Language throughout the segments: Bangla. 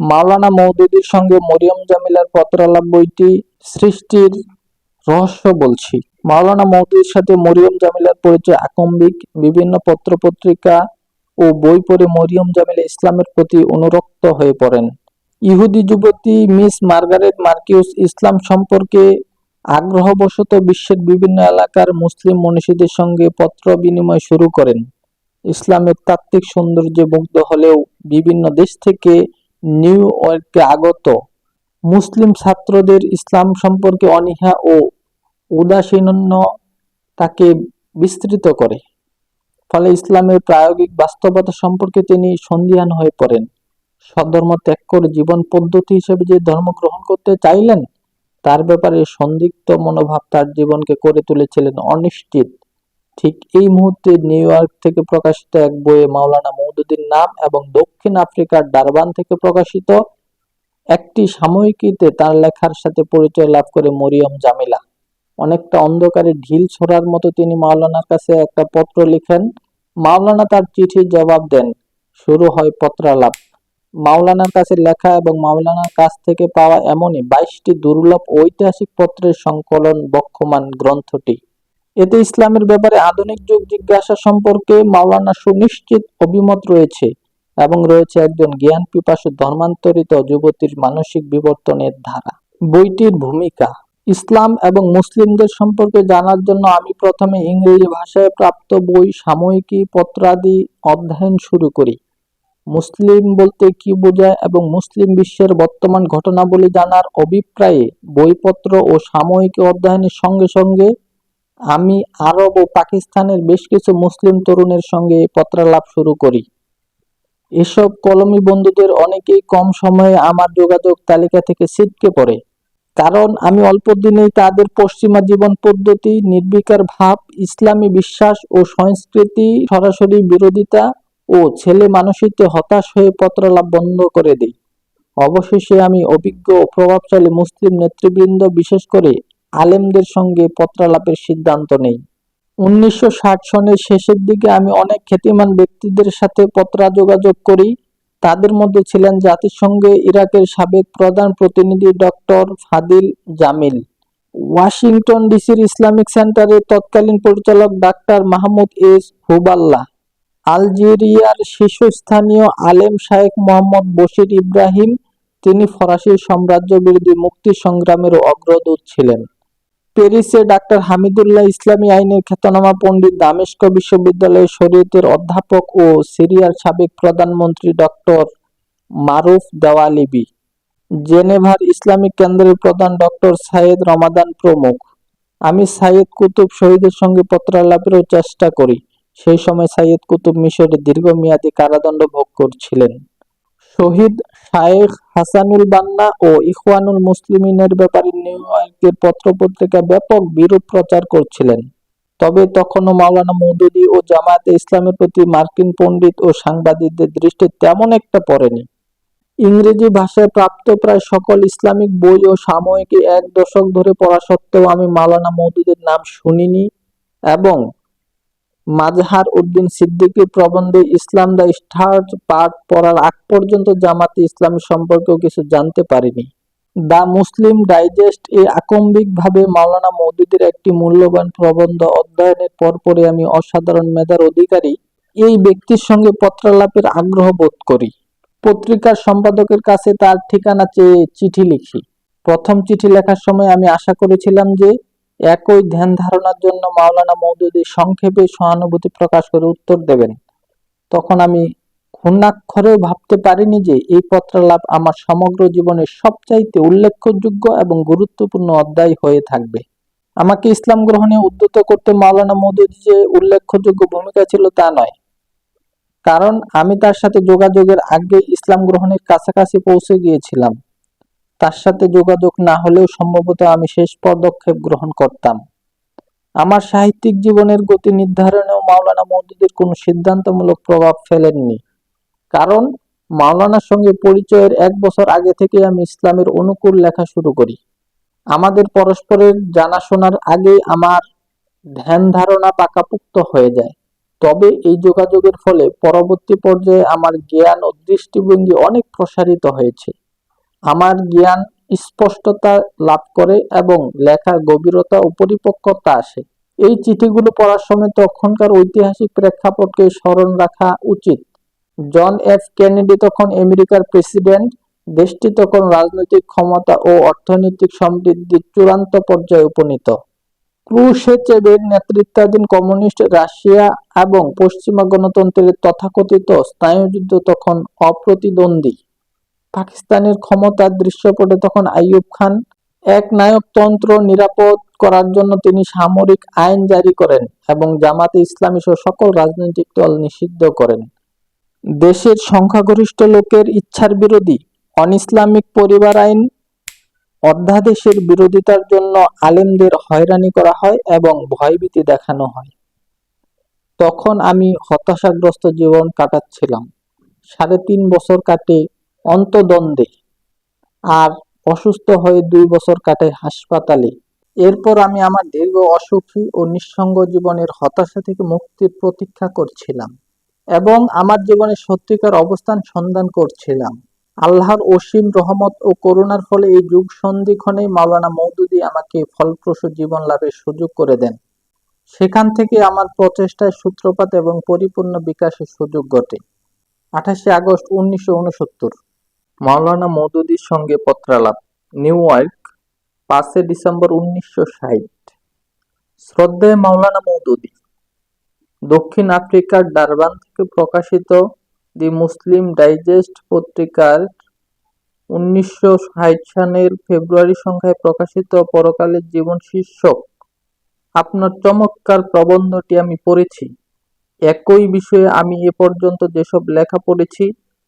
মাওলানা মওদুদীর সঙ্গে মরিয়ম জামিলার পত্রালাপ বইটি সৃষ্টির রহস্য বলছি। মাওলানা মওদুদীর সাথে মরিয়ম জামিলার পরিচয় আকম্বিক। বিভিন্ন পত্রপত্রিকা ও বই পড়ে মরিয়ম জামিলা ইসলামের প্রতি অনুরক্ত হয়ে পড়েন। ইহুদি যুবতী মিস মার্গারেট মার্কিউস ইসলাম সম্পর্কে আগ্রহবশত বিশ্বের বিভিন্ন এলাকার মুসলিম মনীষীদের সঙ্গে পত্র বিনিময় শুরু করেন। ইসলামের তাত্ত্বিক সৌন্দর্যে মুগ্ধ হলেও বিভিন্ন দেশ থেকে নিউ ইয়র্কে আগত মুসলিম ছাত্রদের ইসলাম সম্পর্কে অনীহা ও উদাসীন্য তাকে বিস্তৃত করে। ফলে ইসলামের প্রায়োগিক বাস্তবতা সম্পর্কে তিনি সন্দিহান হয়ে পড়েন। স্বধর্ম ত্যাগ করে জীবন পদ্ধতি হিসেবে যে ধর্ম গ্রহণ করতে চাইলেন, তার ব্যাপারে সন্দিগ্ধ মনোভাব তার জীবনকে করে তুলেছিলেন অনিশ্চিত। ঠিক এই মুহূর্তে নিউ ইয়র্ক থেকে প্রকাশিত এক বইয়ে মাওলানা মৌদুদীর নাম এবং দক্ষিণ আফ্রিকার ডারবান থেকে প্রকাশিত একটি সাময়িকীতে তার লেখার সাথে পরিচয় লাভ করে মরিয়ম জামিলা। অনেকটা অন্ধকারে ঢিল ছোড়ার মতো তিনি মাওলানার কাছে একটা পত্র লিখেন, মাওলানা তার চিঠির জবাব দেন, শুরু হয় পত্রালাপ। মাওলানার কাছে লেখা এবং মাওলানার কাছ থেকে পাওয়া এমনই বাইশটি দুর্লভ ঐতিহাসিক পত্রের সংকলন বক্ষমান গ্রন্থটি। এতে ইসলামের ব্যাপারে আধুনিক যুগ জিজ্ঞাসা সম্পর্কে মাওলানা সুনিশ্চিত অভিমত রয়েছে এবং রয়েছে একজন জ্ঞান পিপাসু ধর্মান্তরিত যুবতীর মানসিক বিবর্তনের ধারা। বইটির ভূমিকা। ইসলাম এবং মুসলিমদের সম্পর্কে জানার জন্য আমি প্রথমে ইংরেজি ভাষায় প্রাপ্ত বই সাময়িকী পত্রাদি অধ্যয়ন শুরু করি। মুসলিম বলতে কি বোঝায় এবং মুসলিম বিশ্বের বর্তমান ঘটনাবলী জানার অভিপ্রায়ে বইপত্র ও সাময়িকী অধ্যয়নের সঙ্গে সঙ্গে আমি আরব ও পাকিস্তানের বেশ কিছু মুসলিম তরুণের সঙ্গে পত্রালাপ শুরু করি। এসব কলমি বন্ধুদের অনেকেই কম সময়ে আমার যোগাযোগ তালিকা থেকে ছিটকে পড়ে। কারণ আমি অল্প দিনেই তাদের পশ্চিমা জীবন পদ্ধতি, নির্বিকার ভাব, ইসলামী বিশ্বাস ও সংস্কৃতি, সরাসরি বিরোধিতা ও ছেলে মানসিকতে হতাশ হয়ে পত্রালাপ বন্ধ করে দিই। অবশেষে আমি অভিজ্ঞ ও প্রভাবশালী মুসলিম নেতৃবৃন্দ বিশেষ করে আলেমদের সঙ্গে পত্রালাপের সিদ্ধান্ত নেই। উনিশশো ষাট সনের শেষের দিকে আমি অনেক খ্যাতিমান ব্যক্তিদের সাথে পত্রা যোগাযোগ করি। তাদের মধ্যে ছিলেন জাতিসংঘে ইরাকের সাবেক প্রধান প্রতিনিধি ডক্টর ফাদিল জামিল। ওয়াশিংটন ডিসির ইসলামিক সেন্টারের তৎকালীন পরিচালক ডাক্তার মাহমুদ এস হুবাল্লা আলজেরিয়ার শীর্ষস্থানীয় আলেম শায়েখ মোহাম্মদ বশির ইব্রাহিম, তিনি ফরাসি সাম্রাজ্য বিরোধী মুক্তি সংগ্রামের অগ্রদূত ছিলেন। প্যারিসে ডাক্তার হামিদুল্লাহ ইসলামী আইনের খ্যাতনামা পণ্ডিত দামেস্ক বিশ্ববিদ্যালয়ের শরীয়তের অধ্যাপক ও সিরিয়ার সাবেক প্রধানমন্ত্রী ডক্টর মারুফ দেওয়ালিবি, জেনেভার ইসলামিক কেন্দ্রের প্রধান ডক্টর সাইয়েদ রমাদান প্রমুখ। আমি সাইয়েদ কুতুব শহীদের সঙ্গে পত্রালাপেরও চেষ্টা করি। সেই সময় সাইয়েদ কুতুব মিশরে দীর্ঘমেয়াদী কারাদণ্ড ভোগ করছিলেন। শহীদ শায়েখ হাসানুল বান্না ও ইখওয়ানুল মুসলিমিনের ব্যাপারে নিউ ইয়র্কের পত্রপত্রিকা ব্যাপক বিরূপ প্রচার করছিলেন। তবে তখনও মাওলানা মৌদুদি ও জামায়াতে ইসলামের প্রতি মার্কিন পণ্ডিত ও সাংবাদিকদের দৃষ্টি তেমন একটা পড়েনি। ইংরেজি ভাষায় প্রাপ্ত প্রায় সকল ইসলামিক বই ও সাময়িকী এক দশক ধরে পড়া সত্ত্বেও আমি মাওলানা মৌদুদের নাম শুনিনি এবং মাজহার উদ্দিন সিদ্দিকীর প্রবন্ধে ইসলাম দ্য স্টার্ট পাঠ পড়ার আগ পর্যন্ত জামাতে ইসলামী সম্পর্কেও কিছু জানতে পারিনি। দ্য মুসলিম ডাইজেস্ট এ আকম্বিকভাবে মাওলানা মৌদুদের একটি মূল্যবান প্রবন্ধ অধ্যয়নের পরপরই আমি অসাধারণ মেধার অধিকারী এই ব্যক্তির সঙ্গে পত্রালাপের আগ্রহ বোধ করি। পত্রিকার সম্পাদকের কাছে তার ঠিকানা চেয়ে চিঠি লিখি। প্রথম চিঠি লেখার সময় আমি আশা করেছিলাম যে একই ধ্যান ধারণার জন্য মাওলানা মৌদুদি সংক্ষেপে সহানুভূতি প্রকাশ করে উত্তর দেবেন। তখন আমি ক্ষুণ্ণাক্ষরেও ভাবতে পারিনি যে এই পত্রালাপ আমার সমগ্র জীবনের সবচাইতে উল্লেখযোগ্য এবং গুরুত্বপূর্ণ অধ্যায় হয়ে থাকবে। আমাকে ইসলাম গ্রহণে উদ্যত করতে মাওলানা মৌদুদি যে উল্লেখযোগ্য ভূমিকা ছিল তা নয়। কারণ আমি তার সাথে যোগাযোগের আগে ইসলাম গ্রহণের কাছাকাছি পৌঁছে গিয়েছিলাম। তার সাথে যোগাযোগ না হলেও সম্ভবত আমি শেষ পদক্ষেপ গ্রহণ করতাম। আমার সাহিত্যিক জীবনের গতি নির্ধারণেও মাওলানা মওদুদের কোনো সিদ্ধান্তমূলক প্রভাব ফেলেননি। কারণ, মাওলানার সঙ্গে পরিচয়ের এক বছর আগে থেকে আমি ইসলামের অনুকূল লেখা শুরু করি। আমাদের পরস্পরের জানাশোনার আগেই আমার ধ্যান ধারণা পাকাপুক্ত হয়ে যায়। তবে এই যোগাযোগের ফলে পরবর্তী পর্যায়ে আমার জ্ঞান ও দৃষ্টিভঙ্গি অনেক প্রসারিত হয়েছে। আমার জ্ঞান স্পষ্টতা লাভ করে এবং লেখার গভীরতা ও পরিপক্কতা আসে। এই চিঠিগুলো পড়ার সময় তখনকার ঐতিহাসিক প্রেক্ষাপটকে স্মরণ রাখা উচিত। জন এফ কেনেডি তখন আমেরিকার প্রেসিডেন্ট, দেশটি তখন রাজনৈতিক ক্ষমতা ও অর্থনৈতিক সমৃদ্ধির চূড়ান্ত পর্যায়ে উপনীত। ক্রুশেচেভের নেতৃত্বাধীন কমিউনিস্ট রাশিয়া এবং পশ্চিমা গণতন্ত্রের তথাকথিত স্নায়ুযুদ্ধ তখন অপ্রতিদ্বন্দ্বী। পাকিস্তানের ক্ষমতার দৃশ্যপটে তখন আইয়ুব খান এক নায়কতন্ত্র নিরাপদ করার জন্য তিনি সামরিক আইন জারি করেন এবং জামাতে ইসলামী সহ সকল রাজনৈতিক দল নিষিদ্ধ করেন। দেশের সংখ্যাগরিষ্ঠ লোকের ইচ্ছার বিরোধী অনইসলামিক পরিবার আইন অধ্যাদেশের বিরোধিতার জন্য আলেমদের হয়রানি করা হয় এবং ভয়ভীতি দেখানো হয়। তখন আমি হতাশাগ্রস্ত জীবন কাটাচ্ছিলাম। সাড়ে তিন বছর কাটে অন্তদ্বন্দ্বে। আর অসুস্থ হয়ে দুই বছর কাটে হাসপাতালে। এরপর আমি আমার দীর্ঘ অসুখী ও নিঃসঙ্গ জীবনের হতাশা থেকে মুক্তির প্রতীক্ষা করছিলাম এবং আমার জীবনে সত্যিকার অবস্থান সন্ধান করছিলাম। আল্লাহর অসীম রহমত ও করুণার ফলে এই যুগ সন্ধিক্ষণে মাওলানা মৌদুদি আমাকে ফলপ্রসূ জীবন লাভের সুযোগ করে দেন। সেখান থেকে আমার প্রচেষ্টায় সূত্রপাত এবং পরিপূর্ণ বিকাশের সুযোগ ঘটে। আঠাশে আগস্ট উনিশশো উনসত্তর। মাওলানা মৌদুদির সঙ্গে পত্রালাপ। নিউ ইয়র্ক, পাঁচে ডিসেম্বর উনিশশো ষাট। শ্রদ্ধেয় মাওলানা মৌদুদি দক্ষিণ আফ্রিকার ডারবান থেকে প্রকাশিত দি মুসলিম ডাইজেস্ট পত্রিকার উনিশশো ষাট সালের ফেব্রুয়ারি সংখ্যায় প্রকাশিত পরকালের জীবন শীর্ষক। আপনার চমৎকার প্রবন্ধটি আমি পড়েছি। একই বিষয়ে আমি এ পর্যন্ত যেসব লেখা পড়েছি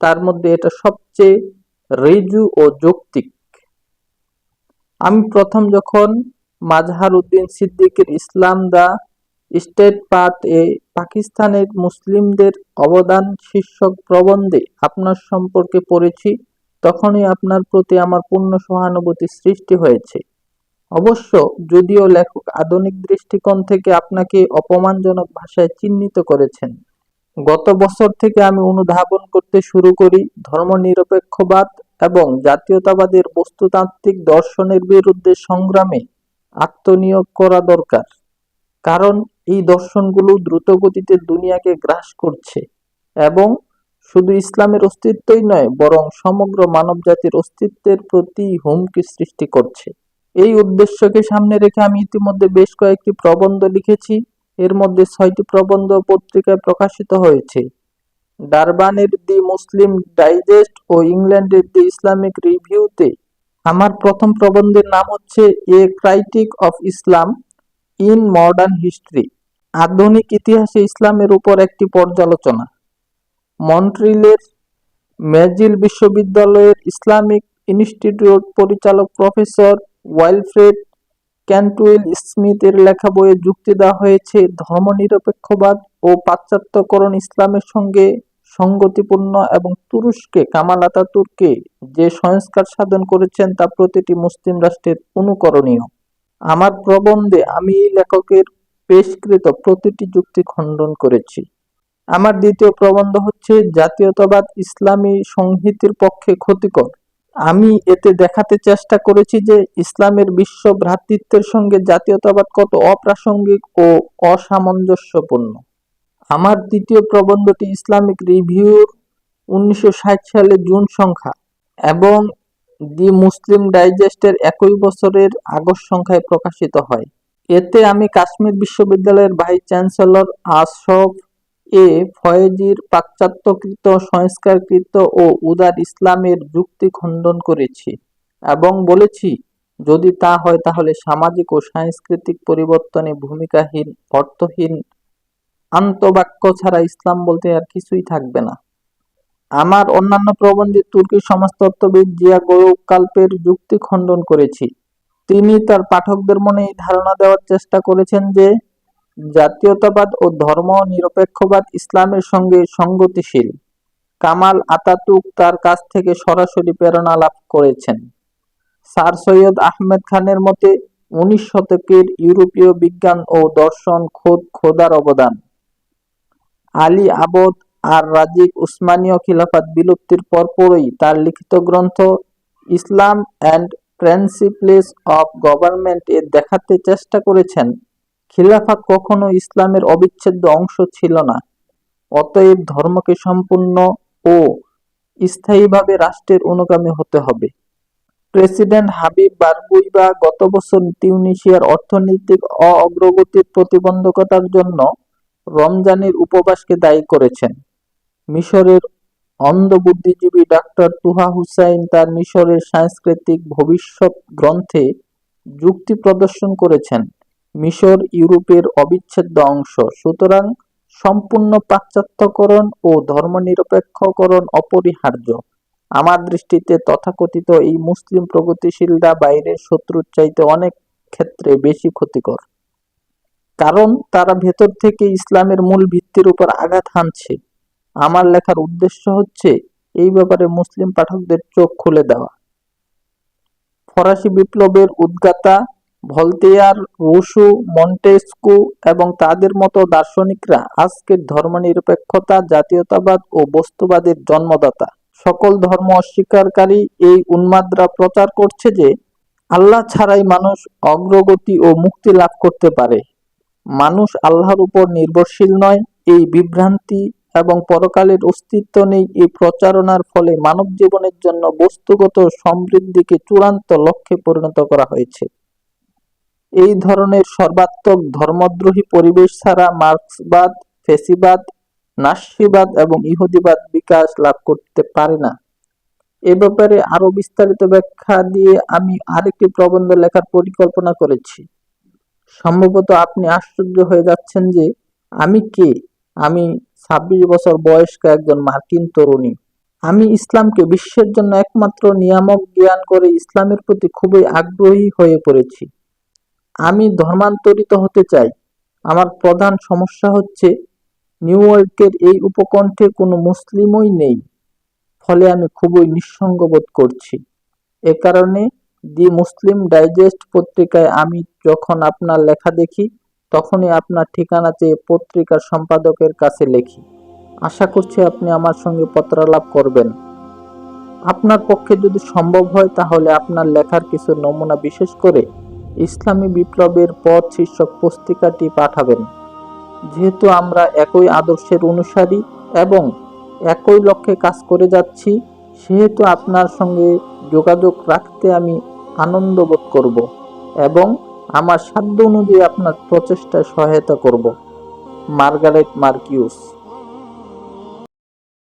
তার মধ্যে এটা সবচেয়ে রেজু ও যৌক্তিক। আমি প্রথম যখন মাজহার উদ্দিন সিদ্দিকের ইসলাম দা স্টেট পার্ট এ পাকিস্তানের মুসলিমদের অবদান শীর্ষক প্রবন্ধে আপনার সম্পর্কে পড়েছি, তখনই আপনার প্রতি আমার পূর্ণ সহানুভূতি সৃষ্টি হয়েছে। অবশ্য যদিও লেখক আধুনিক দৃষ্টিকোণ থেকে আপনাকে অপমানজনক ভাষায় চিহ্নিত করেছেন। গত বছর থেকে আমি অনুধাবন করতে শুরু করি ধর্মনিরপেক্ষবাদ এবং জাতীয়তাবাদের বস্তুতান্ত্রিক দর্শনের বিরুদ্ধে সংগ্রামে আত্মনিয়োগ করা দরকার। কারণ এই দর্শনগুলো দ্রুতগতিতে দুনিয়াকে গ্রাস করছে এবং শুধু ইসলামের অস্তিত্বই নয়, বরং সমগ্র মানবজাতির অস্তিত্বের প্রতি হুমকি সৃষ্টি করছে। এই উদ্দেশ্যকে সামনে রেখে আমি ইতিমধ্যে বেশ কয়েকটি প্রবন্ধ লিখেছি। এর মধ্যে ছয়টি প্রবন্ধ পত্রিকায় প্রকাশিত হয়েছে। ডারবানের দি মুসলিম ডাইজেস্ট ও ইংল্যান্ডের দি ইসলামিক রিভিউতে আমার প্রথম প্রবন্ধের নাম হচ্ছে a critique of Islam in modern history, আধুনিক ইতিহাসে ইসলামের উপর একটি পর্যালোচনা। মন্ট্রিলের ম্যাজিল বিশ্ববিদ্যালয়ের ইসলামিক ইনস্টিটিউট পরিচালক প্রফেসর ওয়াইলফ্রেড ক্যান্টুইল স্মিথের লেখা বইয়ে যুক্তি দেওয়া হয়েছে, ধর্মনিরপেক্ষবাদ ও পাশ্চাত্যকরণ ইসলামের সঙ্গে সঙ্গতিপূর্ণ এবং তুরস্কে কামাল আতাতুর্কে যে সংস্কার সাধন করেছেন তা প্রতিটি মুসলিম রাষ্ট্রের অনুকরণীয়। আমার প্রবন্ধে আমি এই লেখকের পেশকৃত প্রতিটি যুক্তি খণ্ডন করেছি। আমার দ্বিতীয় প্রবন্ধ হচ্ছে, জাতীয়তাবাদ ইসলামী সংহিতির পক্ষে ক্ষতিকর। আমি এতে দেখাতে চেষ্টা করেছি যে ইসলামের বিশ্ব ভ্রাতৃত্বের সঙ্গে জাতীয়তাবাদ কত অপ্রাসঙ্গিক ও অসামঞ্জস্যপূর্ণ। আমার দ্বিতীয় প্রবন্ধটি ইসলামিক রিভিউর উনিশশো সালে জুন সংখ্যা এবং দি মুসলিম ডাইজেস্টের একই বছরের আগস্ট সংখ্যায় প্রকাশিত হয়। এতে আমি কাশ্মীর বিশ্ববিদ্যালয়ের ভাইস চ্যান্সেলর আশরফ এ ফয়েজির পাশ্চাত্যকৃত, সংস্কারকৃত ও উদার ইসলামের যুক্তি খণ্ডন করেছি এবং বলেছি, যদি তা হয় তাহলে সামাজিক ও সাংস্কৃতিক পরিবর্তনে ভূমিকাহীন, অর্থহীন, আন্তবাক্য ছাড়া ইসলাম বলতে আর কিছুই থাকবে না। আমার অন্যান্য প্রবন্ধে তুর্কি সমাজতত্ত্ববিদ জিয়া গৌকাল্পের যুক্তি খণ্ডন করেছি। তিনি তার পাঠকদের মনে এই ধারণা দেওয়ার চেষ্টা করেছেন যে জাতীয়তাবাদ ও ধর্ম নিরপেক্ষবাদ ইসলামের সঙ্গে সঙ্গতিশীল। কামাল আতাতুক তার কাছ থেকে সরাসরি প্রেরণা লাভ করেছেন। স্যার সৈয়দ আহমেদ খানের মতে, উনিশ শতকের ইউরোপীয় বিজ্ঞান ও দর্শন খোদ খোদার অবদান। আলী আবদ আর রাজিক উসমানীয় খিলাফত বিলুপ্তির পরপরই তার লিখিত গ্রন্থ Islam and principles of government এ দেখাতে চেষ্টা করেছেন। খিলাফত কখনো ইসলামের অবিচ্ছেদ্য অংশ ছিল না। অতএব ধর্মকে সম্পূর্ণ ও স্থায়ীভাবে রাষ্ট্রের অনুগামী হতে হবে। প্রেসিডেন্ট হাবিব বারগুইবা গত বছর তিউনিসিয়ার অর্থনৈতিক অগ্রগতির প্রতিবন্ধকতার জন্য রমজানের উপবাসকে দায়ী করেছেন। মিশরের অন্ধ বুদ্ধিজীবী ডাক্তার তুহা হুসাইন তার মিশরের সাংস্কৃতিক ভবিষ্যৎ গ্রন্থে যুক্তি প্রদর্শন করেছেন। মিশর ইউরোপের অবিচ্ছেদ্য অংশ। সুতরাং সম্পূর্ণ পাশ্চাত্যকরণ ও ধর্মনিরপেক্ষকরণ অপরিহার্য। আমার দৃষ্টিতে তথাকথিত এই মুসলিম প্রগতিশীলরা বাইরের শত্রুর চাইতে অনেক ক্ষেত্রে বেশি ক্ষতিকর। কারণ তারা ভেতর থেকে ইসলামের মূল ভিত্তির উপর আঘাত হানছে। আমার লেখার উদ্দেশ্য হচ্ছে এই ব্যাপারে মুসলিম পাঠকদের চোখ খুলে দেওয়া। ফরাসি বিপ্লবের উদ্গাতা ভলতেয়ার রুশু মন্টেস্কু এবং তাদের মতো দার্শনিকরা আজকের ধর্মনিরপেক্ষতা, জাতীয়তাবাদ ও বস্তুবাদের জন্মদাতা। সকল ধর্ম অস্বীকারী এই উন্মাদরা প্রচার করছে যে, আল্লাহ ছাড়াই মানুষ অগ্রগতি ও মুক্তি লাভ করতে পারে। মানুষ আল্লাহর উপর নির্ভরশীল নয়, এই বিভ্রান্তি এবং পরকালের অস্তিত্ব নেই, এই প্রচারণার ফলে মানব জীবনের জন্য বস্তুগত সমৃদ্ধিকে চূড়ান্ত লক্ষ্যে পরিণত করা হয়েছে। এই ধরনের সর্বাত্মক ধর্মদ্রোহী পরিবেশ ছাড়া মার্ক্সবাদ, ফেসিবাদ, নাস্যিবাদ এবং ইহুদিবাদ বিকাশ লাভ করতে পারে না। এ ব্যাপারে আরও বিস্তারিত ব্যাখ্যা দিয়ে আমি আরেকটি প্রবন্ধ লেখার পরিকল্পনা করেছি। সম্ভবত আপনি আশ্চর্য হয়ে যাচ্ছেন যে আমি কে? আমি ছাব্বিশ বছর বয়স্ক একজন মার্কিন তরুণী। আমি ইসলামকে বিশ্বের জন্য একমাত্র নিয়ামক জ্ঞান করে ইসলামের প্রতি খুবই আগ্রহী হয়ে পড়েছি। আমি ধর্মান্তরিত হতে চাই। আমার প্রধান সমস্যা হচ্ছে, নিউ ইয়র্কের এই উপকণ্ঠে কোনো মুসলিমই নেই। ফলে আমি খুবই নিঃসঙ্গ বোধ করছি। এ কারণে দি মুসলিম ডাইজেস্ট পত্রিকায় আমি যখন আপনার লেখা দেখি, তখনই আপনার ঠিকানা চেয়ে পত্রিকার সম্পাদকের কাছে লিখি। আশা করছি আপনি আমার সঙ্গে পত্রালাপ করবেন। আপনার পক্ষে যদি সম্ভব হয়, তাহলে আপনার লেখার কিছু নমুনা বিশেষ করে ইসলামী বিপ্লবের পথ শীর্ষক পুস্তিকাটি পাঠাবেন। যেহেতু আমরা একই আদর্শের অনুসারী এবং একই লক্ষ্যে কাজ করে যাচ্ছি, সেহেতু আপনার সঙ্গে যোগাযোগ রাখতে আমি আনন্দ বোধ করব এবং আমার সাধ্য অনুযায়ী আপনার প্রচেষ্টায় সহায়তা করব। Margaret Marcus.